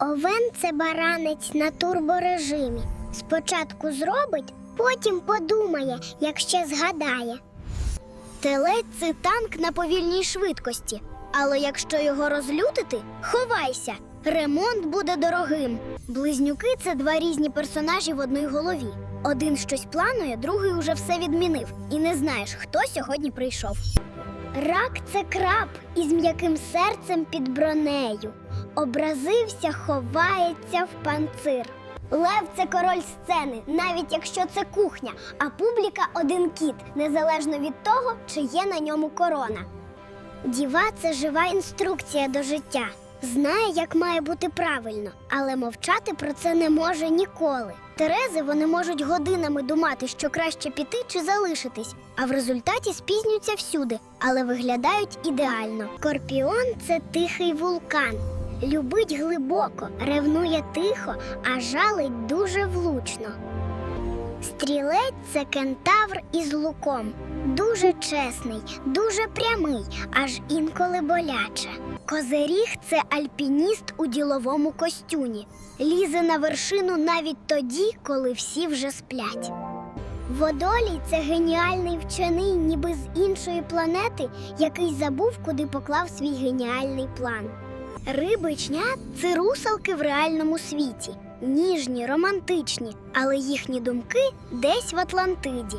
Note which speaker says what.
Speaker 1: Овен це баранець на турборежимі. Спочатку зробить, потім подумає, як ще згадає. Телець це танк на повільній швидкості. Але якщо його розлютити, ховайся. Ремонт буде дорогим. Близнюки це два різні персонажі в одній голові. Один щось планує, другий уже все відмінив, і не знаєш, хто сьогодні прийшов. Рак це краб із м'яким серцем під бронею. Образився, ховається в панцир. Лев це король сцени, навіть якщо це кухня, а публіка один кіт, незалежно від того, чи є на ньому корона. Діва це жива інструкція до життя. Знає, як має бути правильно, але мовчати про це не може ніколи. Терези вони можуть годинами думати, що краще піти чи залишитись, а в результаті спізнюються всюди, але виглядають ідеально. Скорпіон це тихий вулкан. Любить глибоко, ревнує тихо, а жалить дуже влучно. Стрілець це кентавр із луком. Дуже чесний, дуже прямий, аж інколи боляче. Козиріг це альпініст у діловому костюмі. Лізе на вершину навіть тоді, коли всі вже сплять. Водолій це геніальний вчений, ніби з іншої планети, який забув, куди поклав свій геніальний план. Рибичня це русалки в реальному світі. Ніжні, романтичні, але їхні думки десь в Атлантиді.